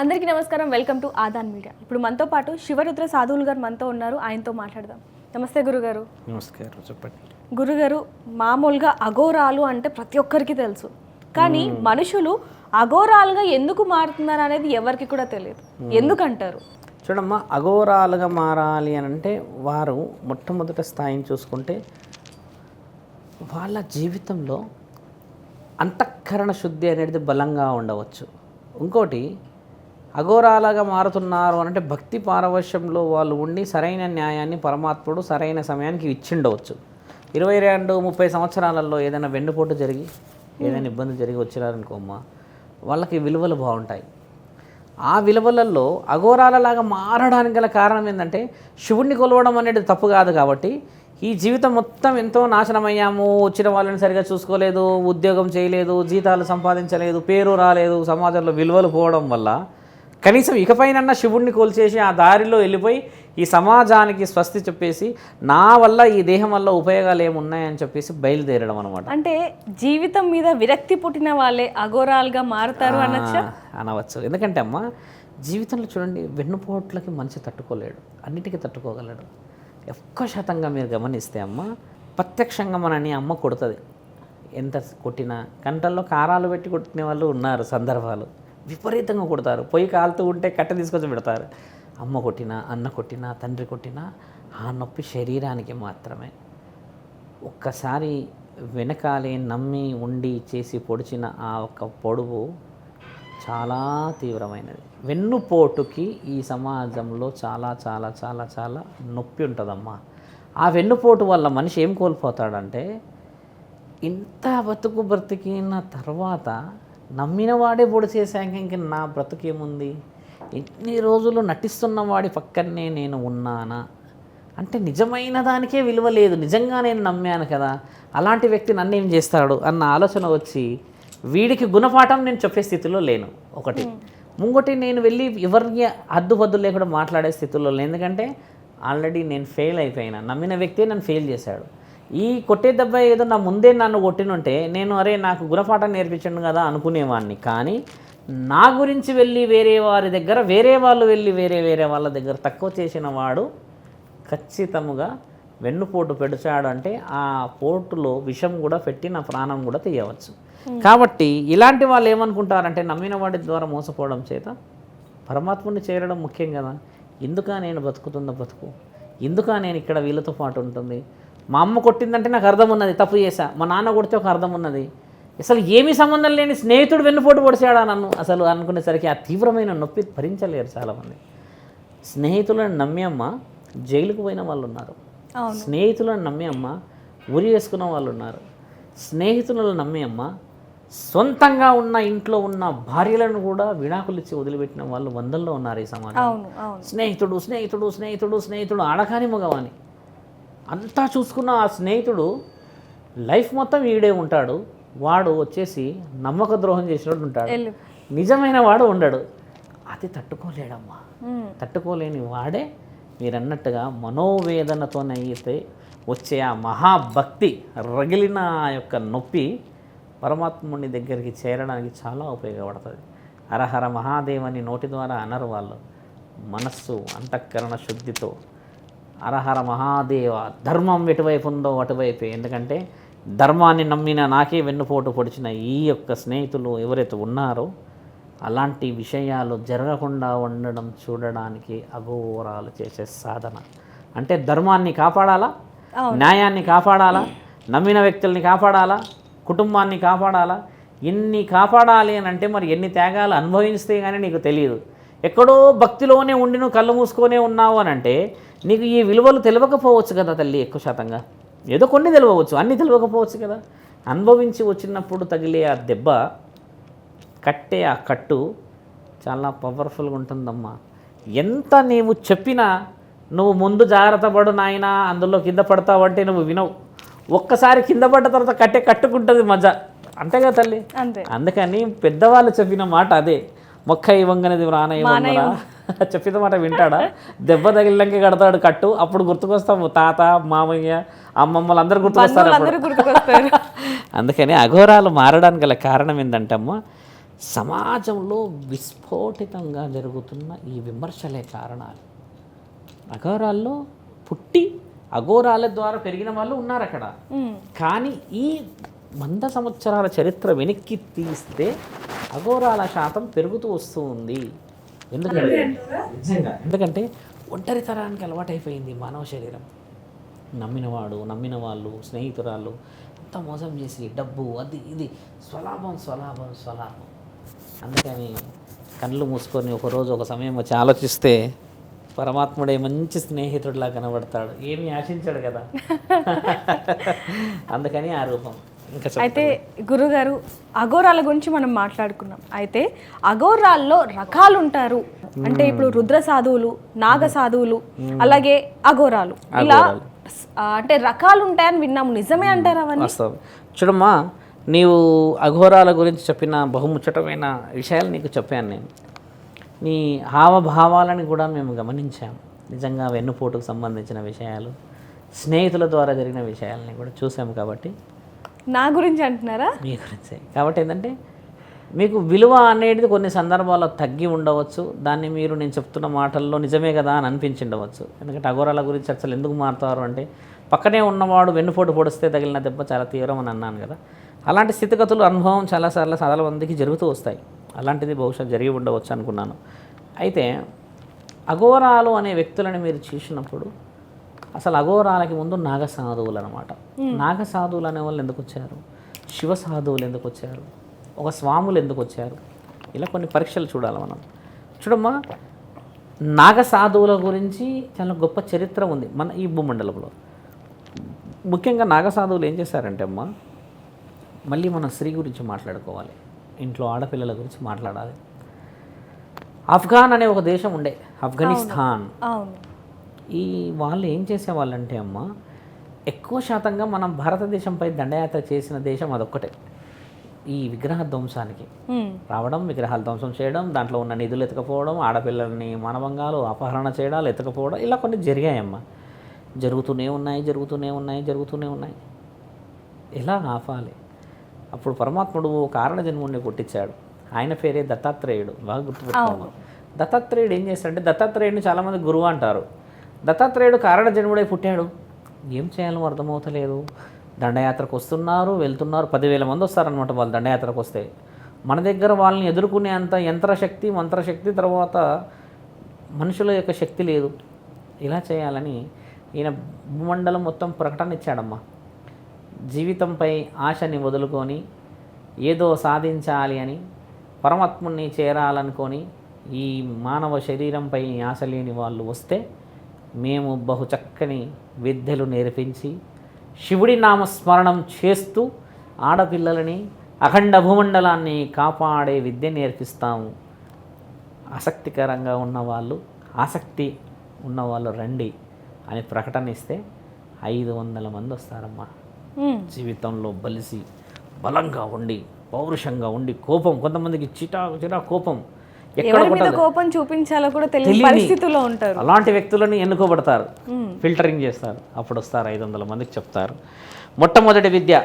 అందరికీ నమస్కారం. Welcome to Aadan media. ఇప్పుడు మనతో పాటు శివరుద్ర సాధువులు గారు మనతో ఉన్నారు. ఆయనతో మాట్లాడదాం. నమస్తే గురుగారు. నమస్కారం చెప్పండి. గురుగారు మామూలుగా అఘోరాలు అంటే ప్రతి ఒక్కరికి తెలుసు. కానీ మనుషులు అఘోరాలుగా ఎందుకు మారుతున్నారు అనేది ఎవరికి కూడా తెలియదు. ఎందుకంటారు? చూడమ్మా అఘోరాలుగా మారాలి అని అంటే వారు మొట్టమొదటి స్థాయిని చూసుకుంటే వాళ్ళ జీవితంలో అంతఃకరణ శుద్ధి అనేది బలంగా ఉండవచ్చు. ఇంకోటి అఘోరాలుగా మారుతున్నారు అంటే భక్తి పారవశ్యంలో వాళ్ళు ఉండి సరైన న్యాయాన్ని పరమాత్ముడు సరైన సమయానికి ఇచ్చిండవచ్చు. ఇరవై రెండు ముప్పై సంవత్సరాలలో ఏదైనా వెన్నుపోటు జరిగి ఏదైనా ఇబ్బంది జరిగి వచ్చినారనుకోమ్మా వాళ్ళకి విలువలు బాగుంటాయి. ఆ విలువలలో అఘోరాలలాగా మారడానికి గల కారణం ఏంటంటే శివుణ్ణి కొలవడం అనేది తప్పు కాదు కాబట్టి ఈ జీవితం మొత్తం ఎంతో నాశనమయ్యాము వచ్చిన వాళ్ళని సరిగా చూసుకోలేదు ఉద్యోగం చేయలేదు జీతాలు సంపాదించలేదు పేరు రాలేదు సమాజంలో విలువలు పోవడం వల్ల కనీసం ఇకపైనన్నా శివుణ్ణి కోల్చేసి ఆ దారిలో వెళ్ళిపోయి ఈ సమాజానికి స్వస్తి చెప్పేసి నా వల్ల ఈ దేహం వల్ల ఉపయోగాలు ఏమున్నాయని చెప్పేసి బయలుదేరడం అనమాట అంటే జీవితం మీద విరక్తి పుట్టిన వాళ్ళే అఘోరాలుగా మారుతారు అనొచ్చా? అనవచ్చు. ఎందుకంటే అమ్మ జీవితంలో చూడండి వెన్నుపోట్లకి మనిషి తట్టుకోలేడు. అన్నిటికీ తట్టుకోగలడు. ఎక్కువ శాతంగా మీరు గమనిస్తే అమ్మ ప్రత్యక్షంగా మనని అమ్మ కొడుతుంది. ఎంత కొట్టినా కంటల్లో కారాలు పెట్టి కొట్టిన వాళ్ళు ఉన్నారు సందర్భాలు. విపరీతంగా కొడతారు. పొయ్యి కాలుతూ ఉంటే కట్ట తీసుకొచ్చి పెడతారు. అమ్మ కొట్టినా అన్న కొట్టినా తండ్రి కొట్టినా ఆ నొప్పి శరీరానికి మాత్రమే. ఒక్కసారి వెనకాలే నమ్మి ఉండి చేసి పొడిచిన ఆ ఒక్క పొడువు చాలా తీవ్రమైనది. వెన్నుపోటుకి ఈ సమాజంలో చాలా చాలా చాలా చాలా నొప్పి ఉంటుందమ్మా. ఆ వెన్నుపోటు వల్ల మనిషి ఏం కోల్పోతాడంటే ఇంత బతుకు బ్రతికిన తర్వాత నమ్మిన వాడే పొడి చేశాక ఇంక నా బ్రతుకేముంది ఎన్ని రోజులు నటిస్తున్న వాడి పక్కనే నేను ఉన్నానా? అంటే నిజమైన దానికే విలువ లేదు. నిజంగా నేను నమ్మాను కదా. అలాంటి వ్యక్తి నన్ను ఏం చేస్తాడు? అన్న ఆలోచన వచ్చి వీడికి గుణపాఠం నేను చెప్పే స్థితిలో లేను. ఒకటి. ముంగటి నేను వెళ్ళి ఎవరిని హద్దుపద్దు లేకుండా మాట్లాడే స్థితిలో లేను. ఎందుకంటే ఆల్రెడీ నేను ఫెయిల్ అయిపోయినా. నమ్మిన వ్యక్తే నన్ను ఫెయిల్ చేశాడు. ఈ కొట్టే దెబ్బ ఏదో నా ముందే నన్ను కొట్టినుంటే నేను అరే నాకు గుణపాఠం నేర్పించండు కదా అనుకునేవాడిని కానీ నా గురించి వెళ్ళి వేరే వారి దగ్గర వేరే వాళ్ళు వెళ్ళి వేరే వేరే వాళ్ళ దగ్గర తక్కువ చేసిన వాడు ఖచ్చితముగా వెన్నుపోటు పెడిచాడు అంటే ఆ పోటులో విషం కూడా పెట్టి నా ప్రాణం కూడా తీయవచ్చు. కాబట్టి ఇలాంటి వాళ్ళు ఏమనుకుంటారంటే నమ్మిన వాడి ద్వారా మోసపోవడం చేత పరమాత్ముని చేరడం ముఖ్యం కదా. ఎందుకా నేను బతుకుతున్న బతుకు? ఎందుకా నేను ఇక్కడ వీళ్ళతో పాటు ఉంటుంది? మా అమ్మ కొట్టిందంటే నాకు అర్థం ఉన్నది తప్పు చేశా. మా నాన్న కొడితే ఒక అర్థం ఉన్నది అసలు ఏమీ సంబంధం లేని స్నేహితుడు వెన్నుపోటు పొడిచాడా నన్ను? అసలు అనుకునేసరికి ఆ తీవ్రమైన నొప్పి భరించలేరు చాలామంది. స్నేహితులను నమ్మి అమ్మ జైలుకు పోయిన వాళ్ళు ఉన్నారు. స్నేహితులను నమ్మి అమ్మ ఉరి వేసుకున్న వాళ్ళు ఉన్నారు స్నేహితులను నమ్మి అమ్మ సొంతంగా ఉన్న ఇంట్లో ఉన్న భార్యలను కూడా విడాకులు ఇచ్చి వదిలిపెట్టిన వాళ్ళు వందల్లో ఉన్నారు ఈ అవును స్నేహితుడు స్నేహితుడు స్నేహితుడు స్నేహితుడు ఆడకాని మగవాని అంతా చూసుకున్న ఆ స్నేహితుడు లైఫ్ మొత్తం ఈడే ఉంటాడు. వాడు వచ్చేసి నమ్మక ద్రోహం చేసినట్టు ఉంటాడు. నిజమైన వాడు ఉండడు. అది తట్టుకోలేడమ్మా. తట్టుకోలేని వాడే మీరు అన్నట్టుగా మనోవేదనతోనైతే వచ్చే ఆ మహాభక్తి రగిలిన ఆ యొక్క నొప్పి పరమాత్ముని దగ్గరికి చేరడానికి చాలా ఉపయోగపడుతుంది. హరహర మహాదేవని నోటి ద్వారా అనరు వాళ్ళు. మనస్సు అంతఃకరణ శుద్ధితో హరహర మహాదేవ ధర్మం ఎటువైపు ఉందో అటువైపే. ఎందుకంటే ధర్మాన్ని నమ్మిన నాకే వెన్నుపోటు పొడిచిన ఈ యొక్క స్నేహితులు ఎవరైతే ఉన్నారో అలాంటి విషయాలు జరగకుండా ఉండడం చూడడానికి అఘోరాలు చేసే సాధన. అంటే ధర్మాన్ని కాపాడాలా? న్యాయాన్ని కాపాడాలా? నమ్మిన వ్యక్తుల్ని కాపాడాలా? కుటుంబాన్ని కాపాడాలా? ఎన్ని కాపాడాలి అని అంటే మరి ఎన్ని త్యాగాలు అనుభవిస్తే కానీ నీకు తెలియదు ఎక్కడో భక్తిలోనే ఉండి నువ్వు కళ్ళు మూసుకొనే ఉన్నావు అని అంటే నీకు ఈ విలువలు తెలియకపోవచ్చు కదా తల్లి ఎక్కువ శాతంగా. ఏదో కొన్ని తెలియవచ్చు అన్నీ తెలియకపోవచ్చు కదా. అనుభవించి వచ్చినప్పుడు తగిలే ఆ దెబ్బ కట్టే ఆ కట్టు చాలా పవర్ఫుల్గా ఉంటుందమ్మా. ఎంత నీవు చెప్పినా నువ్వు ముందు జాగ్రత్త పడు నాయన అందులో కింద పడతావంటే నువ్వు వినవు. ఒక్కసారి కింద పడ్డ తర్వాత కట్టే కట్టుకుంటుంది మజా. అంతేగా తల్లి? అంతే. అందుకని పెద్దవాళ్ళు చెప్పిన మాట అదే. మొక్క ఇవ్వంగనేది రానయ్య చెప్పిన మాట వింటాడా? దెబ్బ తగిలినాక కడతాడు కట్టు. అప్పుడు గుర్తుకొస్తాము తాత మామయ్య అమ్మమ్మలు అందరు గుర్తుకొస్తారు. అందుకని అఘోరాలు మారడానికి గల కారణం ఏంటంటే అమ్మ సమాజంలో విస్ఫోటితంగా జరుగుతున్న ఈ విమర్శలే కారణాలు. అఘోరాల్లో పుట్టి అఘోరాల ద్వారా పెరిగిన వాళ్ళు ఉన్నారు అక్కడ. కానీ ఈ వంద సంవత్సరాల చరిత్ర వెనక్కి తీస్తే అఘోరాల శాతం పెరుగుతూ వస్తూ ఉంది. ఎందుకంటే నిజంగా ఎందుకంటే ఒంటరితనానికి అలవాటైపోయింది మానవ శరీరం. నమ్మినవాడు నమ్మిన వాళ్ళు స్నేహితురాళ్ళు అంతా మోసం చేసి డబ్బు అది ఇది స్వలాభం స్వలాభం స్వలాభం. అందుకని కళ్ళు మూసుకొని ఒకరోజు ఒక సమయం వచ్చి ఆలోచిస్తే పరమాత్ముడే మంచి స్నేహితుడిలా కనబడతాడు. ఏమీ ఆశించాడు కదా. అందుకని ఆ రూపం. అయితే గురుగారు అఘోరాల గురించి మనం మాట్లాడుకున్నాం. అయితే అఘోరాల్లో రకాలు ఉంటారు అంటే ఇప్పుడు రుద్ర సాధువులు నాగ సాధువులు అలాగే అఘోరాలు. ఇలా అంటే రకాలు ఉంటాయని విన్నాము. నిజమే అంటారు అవన్నీ? చూడమ్మా నీవు అఘోరాల గురించి చెప్పిన బహుముచ్చటమైన విషయాలు నీకు చెప్పాను నేను. నీ హావభావాలను కూడా మేము గమనించాం. నిజంగా వెన్నుపోటుకు సంబంధించిన విషయాలు స్నేహితుల ద్వారా జరిగిన విషయాలని కూడా చూసాం కాబట్టి. నా గురించి అంటున్నారా? మీ గురించి. కాబట్టి ఏంటంటే మీకు విలువ అనేది కొన్ని సందర్భాల్లో తగ్గి ఉండవచ్చు. దాన్ని మీరు నేను చెప్తున్న మాటల్లో నిజమే కదా అని అనిపించి ఉండవచ్చు ఎందుకంటే అఘోరాల గురించి అసలు ఎందుకు మారుతారు అంటే పక్కనే ఉన్నవాడు వెన్నుపోటు పొడిస్తే తగిలిన దెబ్బ చాలా తీవ్రం అని అన్నాను కదా. అలాంటి స్థితిగతులు అనుభవం చాలాసార్లు చాలా మందికి జరుగుతూ వస్తాయి. అలాంటిది బహుశా జరిగి ఉండవచ్చు అనుకున్నాను. అయితే అఘోరాలు అనే వ్యక్తులను మీరు చూసినప్పుడు అసలు అఘోరాలకి ముందు నాగ సాధువులు అనమాట నాగ సాధువులు అనే వాళ్ళు ఎందుకు వచ్చారు? శివ సాధువులు ఎందుకు వచ్చారు? ఒక స్వాములు ఎందుకు వచ్చారు? ఇలా కొన్ని పరీక్షలు చూడాలి మనం. చూడమ్మా నాగ సాధువుల గురించి చాలా గొప్ప చరిత్ర ఉంది మన ఈ భూమండలంలో. ముఖ్యంగా నాగ సాధువులు ఏం చేశారంటే అమ్మా మళ్ళీ మనం స్త్రీ గురించి మాట్లాడుకోవాలి. ఇంట్లో ఆడపిల్లల గురించి మాట్లాడాలి. ఆఫ్ఘాన్ అనే ఒక దేశం ఉండే ఆఫ్ఘనిస్తాన్. ఈ వాళ్ళు ఏం చేసేవాళ్ళంటే అమ్మ ఎక్కువ శాతంగా మనం భారతదేశంపై దండయాత్ర చేసిన దేశం అదొక్కటే. ఈ విగ్రహ ధ్వంసానికి. రావడం విగ్రహాలు ధ్వంసం చేయడం దాంట్లో ఉన్న నిధులు ఎత్తుకపోవడం ఆడపిల్లల్ని మానవంగాలు అపహరణ చేయడాలు ఎత్తుకపోవడం ఇలా కొన్ని జరిగాయమ్మ. జరుగుతూనే ఉన్నాయి జరుగుతూనే ఉన్నాయి జరుగుతూనే ఉన్నాయి. ఎలా ఆపాలి? అప్పుడు పరమాత్ముడు కారణ జన్ముడిని పుట్టించాడు. ఆయన పేరే దత్తాత్రేయుడు. బాగా గుర్తుపెట్టుకోవాలి దత్తాత్రేయుడు ఏం చేస్తాడంటే దత్తాత్రేయుడిని చాలామంది గురువు అంటారు. దత్తాత్రేయుడు కారణ జన్ముడై పుట్టాడు. ఏం చేయాలో అర్థమవుతలేదు. దండయాత్రకు వస్తున్నారు వెళ్తున్నారు. పదివేల మంది వస్తారనమాట వాళ్ళు దండయాత్రకు వస్తే. మన దగ్గర వాళ్ళని ఎదుర్కొనే అంత యంత్రశక్తి మంత్రశక్తి తర్వాత మనుషుల యొక్క శక్తి లేదు. ఇలా చేయాలని ఈయన భూమండలం మొత్తం ప్రకటన ఇచ్చాడమ్మా. జీవితంపై ఆశని వదులుకొని ఏదో సాధించాలి అని పరమాత్ముని చేరాలనుకొని ఈ మానవ శరీరంపై ఆశ లేని వాళ్ళు వస్తే మేము బహు చక్కని విద్యలు నేర్పించి శివుడి నామస్మరణం చేస్తూ ఆడపిల్లలని అఖండ భూమండలాన్ని కాపాడే విద్య నేర్పిస్తాము ఆసక్తికరంగా ఉన్నవాళ్ళు ఆసక్తి ఉన్నవాళ్ళు రండి అని ప్రకటన ఇస్తే ఐదు వందల మంది వస్తారమ్మా మ్మ్. జీవితంలో బలిసి బలంగా ఉండి పౌరుషంగా ఉండి కోపం కొంతమందికి చిటా చిటా కోపం ఎక్కడ. కోపం చూపించాలో కూడా తెలియని పరిస్థితుల్లో ఉంటారు. అలాంటి వ్యక్తులను ఎన్నుకోబడతారు. ఫిల్టరింగ్ చేస్తారు. అప్పుడు వస్తారు ఐదు వందల మందికి చెప్తారు. మొట్టమొదటి విద్య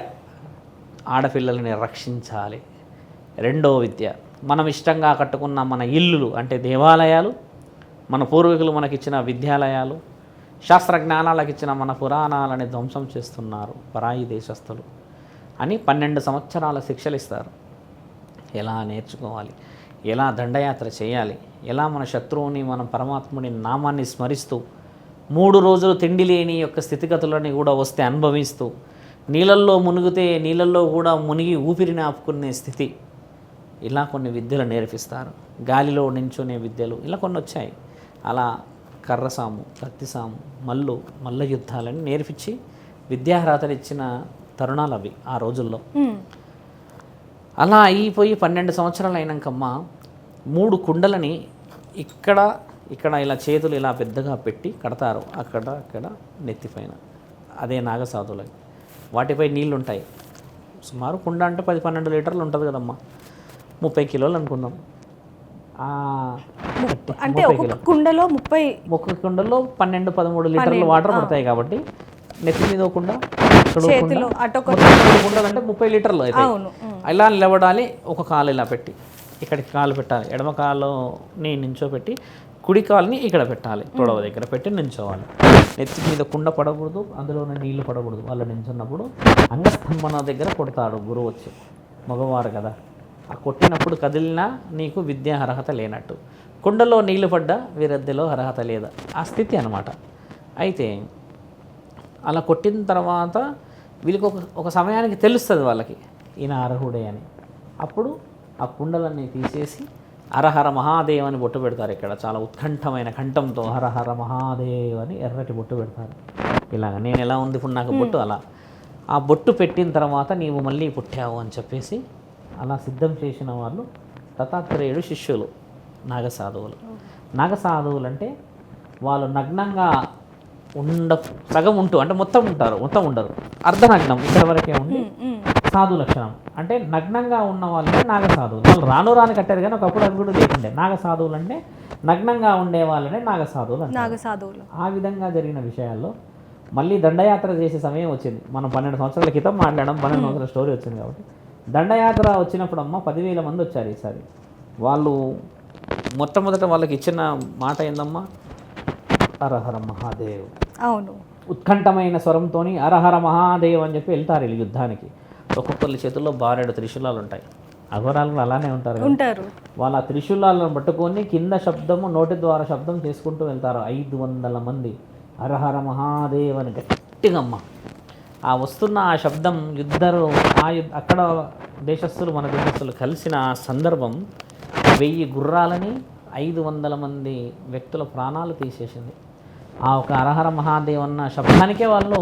ఆడపిల్లల్ని రక్షించాలి. రెండో విద్య మనం ఇష్టంగా కట్టుకున్న మన ఇల్లులు అంటే దేవాలయాలు మన పూర్వీకులు మనకిచ్చిన విద్యాలయాలు శాస్త్ర జ్ఞానాలకు ఇచ్చిన మన పురాణాలని ధ్వంసం చేస్తున్నారు పరాయి దేశస్థులు అని పన్నెండు సంవత్సరాల శిక్షలు ఇస్తారు ఎలా నేర్చుకోవాలి? ఎలా దండయాత్ర చేయాలి? ఎలా మన శత్రువుని మన పరమాత్ముని నామాన్ని స్మరిస్తూ మూడు రోజులు తిండి లేని యొక్క స్థితిగతులని కూడా వస్తే అనుభవిస్తూ నీళ్ళల్లో మునిగితే నీళ్ళల్లో కూడా మునిగి ఊపిరిని ఆపుకునే స్థితి. ఇలా కొన్ని విద్యలు నేర్పిస్తారు. గాలిలో నించునే విద్యలు ఇలా కొన్ని వచ్చాయి. అలా కర్రసాము కత్తిసాము మల్లు మల్ల యుద్ధాలని నేర్పించి విద్యార్హతలు ఇచ్చిన తరుణాలు అవి ఆ రోజుల్లో. అలా అయిపోయి పన్నెండు సంవత్సరాలు అయినాకమ్మ మూడు కుండలని ఇక్కడ ఇక్కడ ఇలా చేతులు ఇలా పెద్దగా పెట్టి కడతారు. అక్కడ అక్కడ నెత్తిపైన అదే నాగసాధులకి వాటిపై నీళ్ళు ఉంటాయి సుమారు కుండ అంటే పది పన్నెండు లీటర్లు ఉంటుంది కదమ్మా. ముప్పై కిలోలు అనుకుందాం. అంటే ఒక్కొక్క కుండలో ముప్పై ఒక్కొక్క కుండలో పన్నెండు పదమూడు లీటర్లు వాటర్ పడతాయి కాబట్టి నెత్తి మీద కుండ, చేతిలో అంటే ముప్పై లీటర్లు అవును మ్మ్. ఇలా నిలబడాలి ఒక కాలు ఇలా పెట్టి. ఇక్కడికి కాలు పెట్టాలి. ఎడమ కాలుని నించోపెట్టి కుడి కాలుని ఇక్కడ పెట్టాలి. తొడవ దగ్గర పెట్టి నించోవాలి. నెత్తి మీద కుండ పడకూడదు అందులోనే నీళ్ళు పడకూడదు. వాళ్ళు నించున్నప్పుడు అంగస్తంభన దగ్గర కొడతాడు గురువు వచ్చి. మగవారు కదా. ఆ కొట్టినప్పుడు కదిలినా నీకు విద్యా అర్హత లేనట్టు. కుండలో నీళ్ళు పడ్డా వీరద్దెలో అర్హత లేదా? ఆ స్థితి అన్నమాట. అయితే అలా కొట్టిన తర్వాత వీళ్ళకి ఒక ఒక సమయానికి తెలుస్తుంది వాళ్ళకి ఈయన అర్హుడే అని. అప్పుడు ఆ కుండలన్నీ తీసేసి హరహర మహాదేవ్ అని బొట్టు పెడతారు ఇక్కడ. చాలా ఉత్కంఠమైన కంఠంతో హరహర మహాదేవ్ అని ఎర్రటి బొట్టు పెడతారు. ఇలాగ నేను ఎలా ఉంది ఇప్పుడు నాకు బొట్టు అలా. ఆ బొట్టు పెట్టిన తర్వాత నీవు మళ్ళీ పుట్టావు అని చెప్పేసి అలా సిద్ధం చేసిన వాళ్ళు దత్తాత్రేయుడు శిష్యులు నాగసాధువులు. నాగసాధువులు అంటే వాళ్ళు నగ్నంగా ఉండ సగం ఉంటూ అంటే మొత్తం ఉంటారు మొత్తం ఉండరు. అర్ధనగ్నం ఇక్కడ వరకే ఉమ్, సాధు లక్షణం. అంటే నగ్నంగా ఉన్న వాళ్ళే నాగ సాధువులు. వాళ్ళు రాను రాని కట్టారు కానీ ఒకప్పుడు అది కూడా లేకుండే. నాగ సాధువులు అంటే నగ్నంగా ఉండే వాళ్ళనే నాగ సాధువులు అంటారు. నాగ సాధువులు. ఆ విధంగా జరిగిన విషయాల్లో మళ్ళీ దండయాత్ర చేసే సమయం వచ్చింది. మనం పన్నెండు సంవత్సరాల క్రితం మాట్లాడడం పన్నెండు సంవత్సరాల స్టోరీ వచ్చింది కాబట్టి. దండయాత్ర వచ్చినప్పుడు అమ్మ పదివేల మంది వచ్చారు ఈసారి. వాళ్ళు మొట్టమొదట వాళ్ళకి ఇచ్చిన మాట ఏందమ్మా? హరహర మహాదేవ్. అవును. ఉత్కంఠమైన స్వరంతో అరహర మహాదేవ్ అని చెప్పి వెళ్తారు వీళ్ళు యుద్ధానికి. ఒక్కొక్కరి చేతుల్లో బారెడు త్రిశూలాలు ఉంటాయి. అఘోరాలు కూడా అలానే ఉంటారు. ఉంటారు. వాళ్ళ త్రిశూలాలను పట్టుకొని కింద శబ్దము నోటి ద్వారా శబ్దం చేసుకుంటూ వెళ్తారు ఐదు వందల మంది. హరహర మహాదేవ్ అని గట్టిగా అమ్మ. ఆ వస్తున్న ఆ శబ్దం యుద్ధరు ఆ యుద్ధ అక్కడ దేశస్థులు మన దేశస్థులు కలిసిన ఆ సందర్భం వెయ్యి గుర్రాలని ఐదు వందల మంది వ్యక్తుల ప్రాణాలు తీసేసింది. ఆ ఒక అరహర మహాదేవ్ అన్న శబ్దానికే వాళ్ళు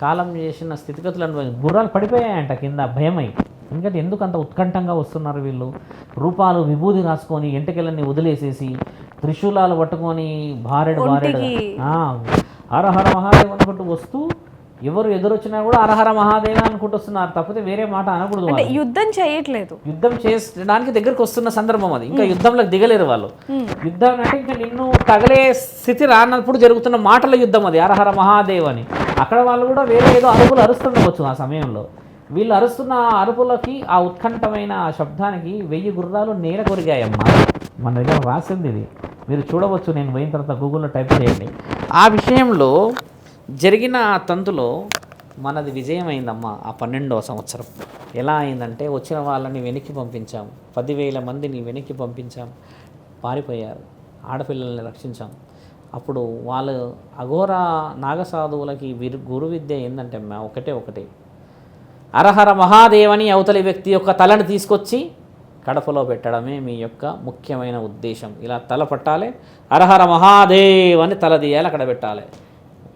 కాలం చేసిన స్థితిగతులు అనుభవించారు గుర్రాలు పడిపోయాయంట కింద భయమై. ఎందుకంటే ఎందుకు అంత ఉత్కంఠంగా వస్తున్నారు వీళ్ళు? రూపాలు విభూది రాసుకొని ఎంటకెళ్ళని వదిలేసేసి త్రిశూలాలు పట్టుకొని భారెడు భారెడు. హరహర మహాదేవ్ అనుకుంటూ వస్తూ ఎవరు ఎదురొచ్చినా కూడా హరహర మహాదేవ అనుకుంటూ వస్తున్నారు తప్పితే వేరే మాట అనకూడదు అంటే. యుద్ధం చేయట్లేదు. యుద్ధం చేయడానికి దగ్గరకు వస్తున్న సందర్భం అది. ఇంకా యుద్ధంలోకి దిగలేరు వాళ్ళు. యుద్ధం అంటే ఇంకా నిన్ను తగలే స్థితి రానప్పుడు జరుగుతున్న మాటల యుద్ధం అది హరహర మహాదేవ్ అని. అక్కడ వాళ్ళు కూడా వేరే ఏదో అరుపులు అరుస్తుండవచ్చు ఆ సమయంలో. వీళ్ళు అరుస్తున్న ఆ అరుపులకి ఆ ఉత్కంఠమైన ఆ శబ్దానికి వెయ్యి గుర్రాలు నేల కొరిగాయమ్మా. మన దగ్గర రాసింది ఇది. మీరు చూడవచ్చు నేను పోయిన తర్వాత గూగుల్లో టైప్ చేయండి. ఆ విషయంలో జరిగిన ఆ తంతులో మనది విజయం అయిందమ్మా ఆ పన్నెండవ సంవత్సరం. ఎలా అయిందంటే వచ్చిన వాళ్ళని వెనక్కి పంపించాం. పదివేల మందిని వెనక్కి పంపించాం. పారిపోయారు. ఆడపిల్లల్ని రక్షించాం. అప్పుడు వాళ్ళు అఘోర నాగసాధువులకి విరు గురు విద్య ఏంటంటే అమ్మా ఒకటే ఒకటి. అరహర మహాదేవని అవతలి వ్యక్తి యొక్క తలను తీసుకొచ్చి కడపలో పెట్టడమే మీ యొక్క ముఖ్యమైన ఉద్దేశం. ఇలా తల పట్టాలి అరహర మహాదేవ్ అని తల తీయాలి అక్కడ పెట్టాలి.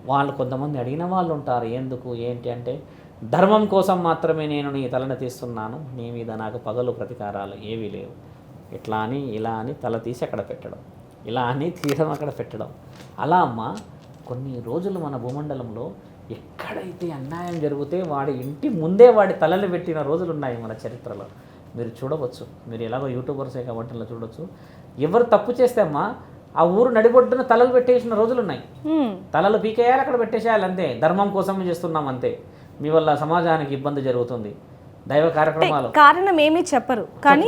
వాళ్ళు కొంతమంది అడిగిన వాళ్ళు ఉంటారు ఎందుకు? ఏంటి? అంటే ధర్మం కోసం మాత్రమే నేను నీ తలను తీస్తున్నాను. నీ మీద నాకు పగలు ప్రతీకారాలు ఏవీ లేవు. ఇట్లా అని ఇలా అని తల తీసి అక్కడ పెట్టడం. ఇలా అని తీయడం అక్కడ పెట్టడం. అలా అమ్మ కొన్ని రోజులు మన భూమండలంలో ఎక్కడైతే అన్యాయం జరిగితే వాడి ఇంటి ముందే వాడి తలలు పెట్టిన రోజులు ఉన్నాయి మన చరిత్రలో. మీరు చూడవచ్చు. మీరు ఎలాగో యూట్యూబర్సే కాబట్టి చూడవచ్చు ఎవరు తప్పు చేస్తే అమ్మా ఆ ఊరు నడిబొడ్డున తలలు పెట్టేసిన రోజులు ఉన్నాయి తలలు పీకేయాలి అక్కడ పెట్టేసేయాలి అంతే. ధర్మం కోసం చేస్తున్నాం అంతే. మీ వల్ల సమాజానికి ఇబ్బంది జరుగుతుంది. దైవ కార్యక్రమాలు. కారణం ఏమీ చెప్పరు. కానీ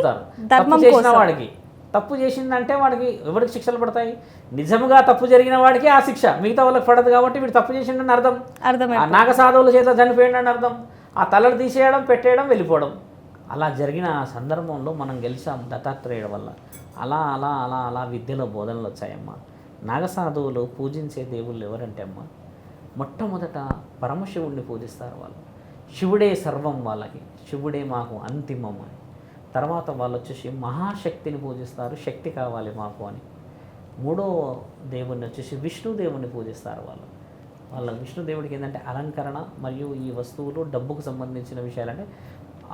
ధర్మం చేసిన వాడికి. తప్పు చేసిందంటే వాడికి ఎవరికి శిక్షలు పడతాయి? నిజంగా తప్పు జరిగిన వాడికి ఆ శిక్ష. మిగతా వాళ్ళకి పడదు కాబట్టి వీడు తప్పు చేసిండని అర్థం. అర్థమై ఆ నాగసాధువుల చేత చనిపోయిండని అర్థం. ఆ తలలు తీసేయడం పెట్టేయడం వెళ్ళిపోవడం. అలా జరిగిన సందర్భంలో మనం గెలిచాం దత్తాత్రేయుడు వల్ల. అలా అలా అలా అలా విద్యలో బోధనలు వచ్చాయమ్మా. నాగసాధువులు పూజించే దేవుళ్ళు ఎవరంటే అమ్మా మొట్టమొదట పరమశివుణ్ణి పూజిస్తారు వాళ్ళు. శివుడే సర్వం వాళ్ళకి శివుడే మాకు అంతిమం అని. తర్వాత వాళ్ళు వచ్చేసి మహాశక్తిని పూజిస్తారు శక్తి కావాలి మాకు అని. మూడో దేవుణ్ణి వచ్చేసి విష్ణుదేవుని పూజిస్తారు వాళ్ళు. వాళ్ళ విష్ణుదేవుడికి ఏంటంటే అలంకరణ మరియు ఈ వస్తువులు డబ్బుకు సంబంధించిన విషయాలంటే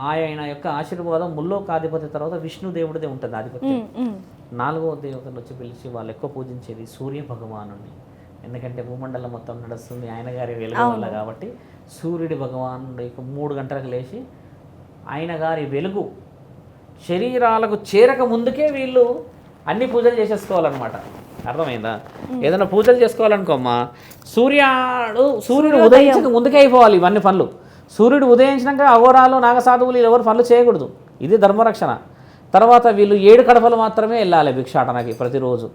ఆయన యొక్క ఆశీర్వాదం ముల్లోకాధిపతి తర్వాత విష్ణుదేవుడిదే ఉంటుంది ఆధిపత్యం. ఉమ్, ఉమ్. నాలుగో దేవతలు వచ్చి పిలిచి వాళ్ళు ఎక్కువ పూజించేది సూర్య భగవానుని ఎందుకంటే భూమండలం మొత్తం నడుస్తుంది ఆయన గారి వెలుగు వల్ల కాబట్టి సూర్యుడి భగవానుడు మూడు గంటలకు లేచి ఆయన గారి వెలుగు శరీరాలకు చేరక ముందుకే వీళ్ళు అన్ని పూజలు చేసేసుకోవాలన్నమాట. అర్థమైందా? ఏదైనా పూజలు చేసుకోవాలనుకోమ్మా సూర్యుడు సూర్యుడు ఉదయించక ముందుకే అయిపోవాలి ఇవన్నీ పనులు. సూర్యుడు ఉదయించినాక అఘోరాలు నాగసాధువులు ఎవరు పనులు చేయకూడదు. ఇది ధర్మరక్షణ. తర్వాత వీళ్ళు ఏడు కడపలు మాత్రమే వెళ్ళాలి భిక్షాటనకి ప్రతిరోజు.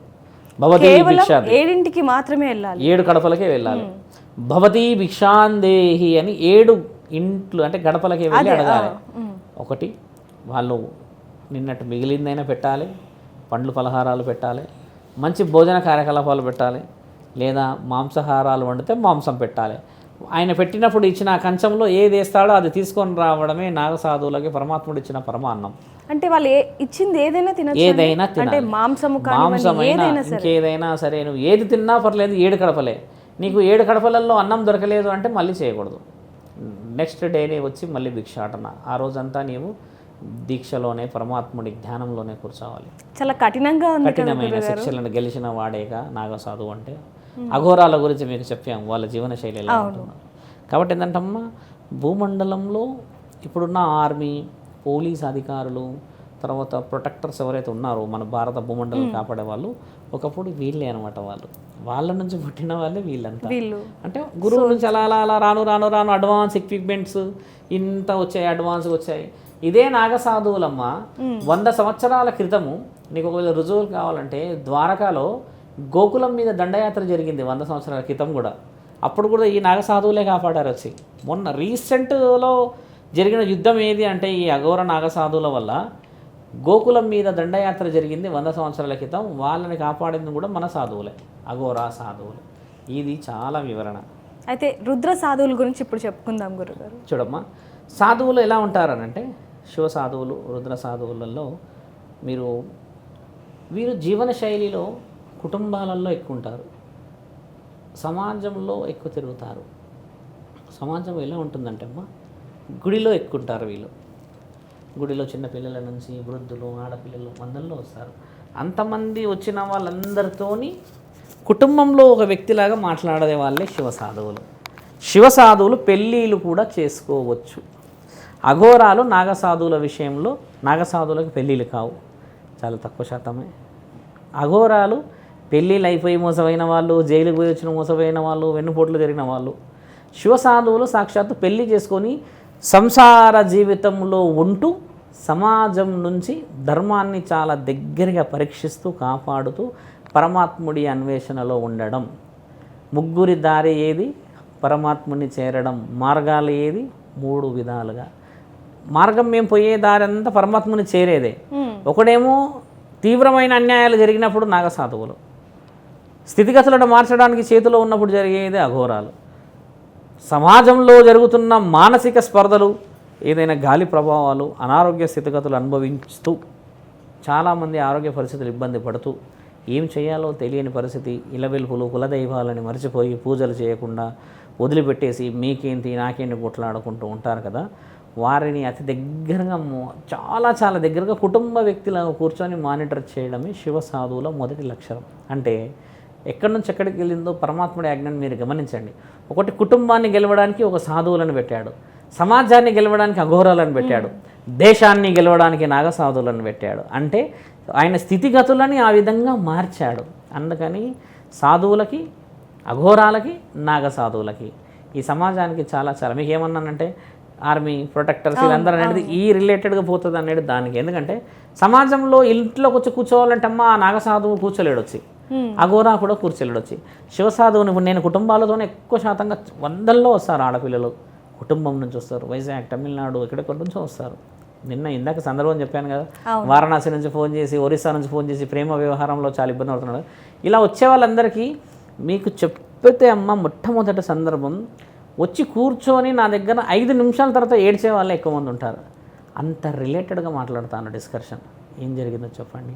భవతి భిక్షా ఏడింటికి మాత్రమే వెళ్ళాలి. ఏడు కడపలకే వెళ్ళాలి. భవతి భిక్షాందేహి అని ఏడు ఇంట్లు అంటే గడపలకే వెళ్ళి అడగాలి. ఒకటి వాళ్ళు నిన్నటి మిగిలిందైనా పెట్టాలి పండ్లు పలహారాలు పెట్టాలి మంచి భోజన కార్యకలాపాలు పెట్టాలి లేదా మాంసాహారాలు వండితే మాంసం పెట్టాలి. ఆయన పెట్టినప్పుడు ఇచ్చిన కంచంలో ఏది వేస్తాడో అది తీసుకొని రావడమే నాగసాధువులకి పరమాత్ముడు ఇచ్చిన పరమాన్నం. అంటే వాళ్ళు ఇచ్చింది ఏదైనా తినచ్చు ఏదైనా అంటే మాంసము మాంసమైనా ఏదైనా సరే. ఇంకేదైనా సరే నువ్వు ఏది తిన్నా పర్లేదు ఏడు కడపలే. నీకు ఏడు కడపలలో అన్నం దొరకలేదు అంటే మళ్ళీ చేయకూడదు. నెక్స్ట్ డేనే వచ్చి మళ్ళీ భిక్షాటన. ఆ రోజంతా నీవు దీక్షలోనే పరమాత్ముడి ధ్యానంలోనే కూర్చోవాలి. చాలా కఠినంగా కఠినమైన శిక్షలను గెలిచిన వాడేగా నాగసాధు అంటే. అఘోరాల గురించి మీకు చెప్పాము వాళ్ళ జీవన శైలి ఎలా కాబట్టి ఏంటంటమ్మా భూమండలంలో ఇప్పుడున్న ఆర్మీ పోలీస్ అధికారులు తర్వాత ప్రొటెక్టర్స్ ఎవరైతే ఉన్నారో మన భారత భూమండలం కాపాడే వాళ్ళు ఒకప్పుడు వీళ్ళే అనమాట వాళ్ళు. వాళ్ళ నుంచి పుట్టిన వాళ్ళే వీళ్ళంతా. వీళ్ళు. అంటే గురువు నుంచి అలా అలా అలా రాను రాను రాను అడ్వాన్స్ ఎక్విప్మెంట్స్ ఇంత వచ్చాయి అడ్వాన్స్ వచ్చాయి. ఇదే నాగసాధువులమ్మ వంద సంవత్సరాల క్రితము నీకు ఒకవేళ రుజువులు కావాలంటే ద్వారకాలో గోకులం మీద దండయాత్ర జరిగింది వంద సంవత్సరాల క్రితం కూడా. అప్పుడు కూడా ఈ నాగసాధువులే కాపాడారు వచ్చి. మొన్న రీసెంట్లో జరిగిన యుద్ధం ఏది అంటే ఈ అఘోర నాగసాధువుల వల్ల గోకులం మీద దండయాత్ర జరిగింది వంద సంవత్సరాల క్రితం. వాళ్ళని కాపాడింది కూడా మన సాధువులే అఘోరా సాధువులు. ఇది చాలా వివరణ. అయితే రుద్ర సాధువుల గురించి ఇప్పుడు చెప్పుకుందాం గురుగారు. చూడమ్మా. సాధువులు ఎలా ఉంటారనంటే శివ సాధువులు రుద్ర సాధువులలో మీరు వీరు జీవన శైలిలో కుటుంబాలలో ఎక్కువ ఉంటారు సమాజంలో ఎక్కువ తిరుగుతారు. సమాజం ఎలా ఉంటుందంటే అమ్మా గుడిలో ఎక్కువ ఉంటారు వీళ్ళు. గుడిలో చిన్న పిల్లల నుంచి వృద్ధులు ఆడపిల్లలు మందల్లో వస్తారు. అంతమంది వచ్చిన వాళ్ళందరితోని కుటుంబంలో ఒక వ్యక్తిలాగా మాట్లాడే వాళ్ళే శివ సాధువులు శివ సాధువులు పెళ్ళిళ్ళు కూడా చేసుకోవచ్చు. అఘోరాలు నాగసాధువుల విషయంలో నాగసాధువులకు పెళ్ళిళ్ళు కావు. చాలా తక్కువ శాతమే. అఘోరాలు పెళ్ళిళ్ళు అయిపోయి మోసపోయిన వాళ్ళు జైలుకు పోయి వచ్చిన మోసపోయిన వాళ్ళు వెన్నుపోట్లు జరిగిన వాళ్ళు. శివసాధువులు సాక్షాత్తు పెళ్ళి చేసుకొని సంసార జీవితంలో ఉంటూ సమాజం నుంచి ధర్మాన్ని చాలా దగ్గరగా పరీక్షిస్తూ కాపాడుతూ పరమాత్ముడి అన్వేషణలో ఉండడం. ముగ్గురి దారి ఏది? పరమాత్ముని చేరడం. మార్గాలు ఏది? మూడు విధాలుగా. మార్గం మేము పోయే దారి అంతా పరమాత్ముని చేరేదే. ఒకడేమో తీవ్రమైన అన్యాయాలు జరిగినప్పుడు నాగసాధువులు స్థితిగతులను మార్చడానికి చేతిలో ఉన్నప్పుడు జరిగేది అఘోరాలు. సమాజంలో జరుగుతున్న మానసిక స్పర్ధలు ఏదైనా గాలి ప్రభావాలు అనారోగ్య స్థితిగతులు అనుభవిస్తూ చాలామంది ఆరోగ్య పరిస్థితులు ఇబ్బంది పడుతూ ఏం చేయాలో తెలియని పరిస్థితి ఇలవెల్పులు కులదైవాలని మర్చిపోయి పూజలు చేయకుండా వదిలిపెట్టేసి మీకేంటి నాకేంటి కొట్లాడుకుంటూ ఉంటారు కదా. వారిని అతి దగ్గరగా చాలా చాలా దగ్గరగా కుటుంబ వ్యక్తులను కూర్చొని మానిటర్ చేయడమే శివ సాధువుల మొదటి లక్షణం. అంటే ఎక్కడి నుంచి ఎక్కడికి వెళ్ళిందో పరమాత్ముడి ఆజ్ఞను మీరు గమనించండి. ఒకటి కుటుంబాన్ని గెలవడానికి ఒక సాధువులను పెట్టాడు. సమాజాన్ని గెలవడానికి అఘోరాలను పెట్టాడు. దేశాన్ని గెలవడానికి నాగసాధువులను పెట్టాడు. అంటే ఆయన స్థితిగతులని ఆ విధంగా మార్చాడు. అందుకని సాధువులకి అఘోరాలకి నాగసాధువులకి ఈ సమాజానికి చాలా చాలా. మీకు ఏమన్నానంటే ఆర్మీ ప్రొటెక్టర్స్ వీళ్ళందరూ అనేది ఈ రిలేటెడ్గా పోతుంది అనేది దానికి. ఎందుకంటే సమాజంలో ఇంట్లోకి వచ్చి కూర్చోవాలంటే అమ్మ ఆ నాగసాధువు కూర్చోలేడు వచ్చి అఘోరా కూడా కూర్చోలేడు వచ్చి శివసాధువుని నేను కుటుంబాలతోనే ఎక్కువ శాతంగా వందల్లో వస్తారు ఆడపిల్లలు. కుటుంబం నుంచి వస్తారు. వైజాగ్ తమిళనాడు ఎక్కడెక్కడి నుంచో వస్తారు. నిన్న ఇందాక సందర్భం చెప్పాను కదా. వారణాసి నుంచి ఫోన్ చేసి ఒరిస్సా నుంచి ఫోన్ చేసి ప్రేమ వ్యవహారంలో చాలా ఇబ్బంది పడుతున్నాడు ఇలా వచ్చే వాళ్ళందరికీ మీకు చెప్పితే అమ్మ మొట్టమొదటి సందర్భం వచ్చి కూర్చొని నా దగ్గర ఐదు నిమిషాల తర్వాత ఏడ్చే వాళ్ళే ఎక్కువ మంది ఉంటారు. అంత రిలేటెడ్గా మాట్లాడతాను డిస్కషన్ ఏం జరిగిందో చెప్పండి.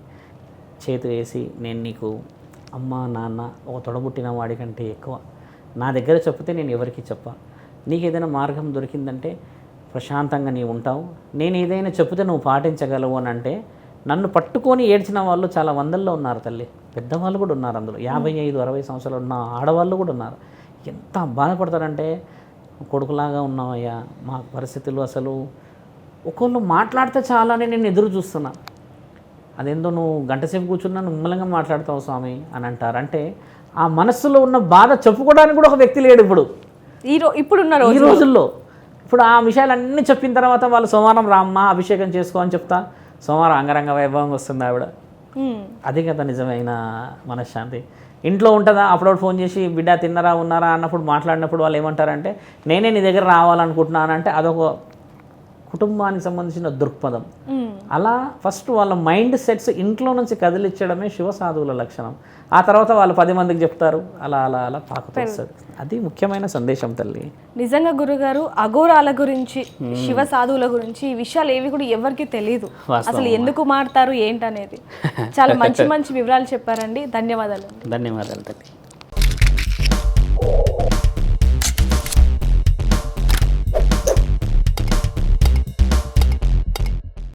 చేతి వేసి నేను నీకు అమ్మ నాన్న ఒక తొడబుట్టిన వాడికంటే ఎక్కువ. నా దగ్గర చెప్తే నేను ఎవరికి చెప్పా? నీకు ఏదైనా మార్గం దొరికిందంటే ప్రశాంతంగా నీవు ఉంటావు. నేను ఏదైనా చెప్తే నువ్వు పాటించగలవు అని అంటే నన్ను పట్టుకొని ఏడ్చిన వాళ్ళు చాలా వందల్లో ఉన్నారు తల్లి. పెద్దవాళ్ళు కూడా ఉన్నారు అందులో. యాభై ఐదు అరవై సంవత్సరాలు ఉన్న ఆడవాళ్ళు కూడా ఉన్నారు. ఎంత బాధపడతారంటే కొడుకులాగా ఉన్నావయ్యా మా పరిస్థితులు అసలు. ఒకళ్ళు మాట్లాడితే చాలని నేను ఎదురు చూస్తున్నా. అదేందో నువ్వు గంటసేపు కూర్చున్నా నిమ్మలంగా మాట్లాడతావు స్వామి అని అంటారు. అంటే ఆ మనస్సులో ఉన్న బాధ చెప్పుకోవడానికి కూడా ఒక వ్యక్తి లేడు ఇప్పుడు. ఈ రో ఇప్పుడున్న ఈ రోజుల్లో. ఇప్పుడు ఆ విషయాలన్నీ చెప్పిన తర్వాత వాళ్ళు సోమవారం రామ్మ అభిషేకం చేసుకో అని చెప్తా సోమవారం అంగరంగ వైభవంగా వస్తుంది ఆవిడ. అది కదా నిజమైన మనశ్శాంతి. ఇంట్లో ఉంటుందా? అప్పుడప్పుడు ఫోన్ చేసి బిడ్డ తిన్నరా ఉన్నారా? అన్నప్పుడు మాట్లాడినప్పుడు వాళ్ళు ఏమంటారంటే నేనే నీ దగ్గర రావాలనుకుంటున్నాను. అంటే అదొక కుటుంబానికి సంబంధించిన దృక్పథం. అలా ఫస్ట్ వాళ్ళ మైండ్ సెట్స్ ఇంట్లో నుంచి కదిలిచ్చడమే శివ సాధువుల లక్షణం. ఆ తర్వాత వాళ్ళు పది మందికి చెప్తారు అలా అలా అలా పాకుతూ వస్తుంది. అది ముఖ్యమైన సందేశం తల్లి. నిజంగా గురుగారు అఘోరాల గురించి శివ సాధువుల గురించి ఈ విషయాలు ఏవి కూడా ఎవరికి తెలియదు అసలు ఎందుకు మారుతారు ఏంటనేది. చాలా మంచి మంచి వివరాలు చెప్పారండి. ధన్యవాదాలు ధన్యవాదాలు తల్లి.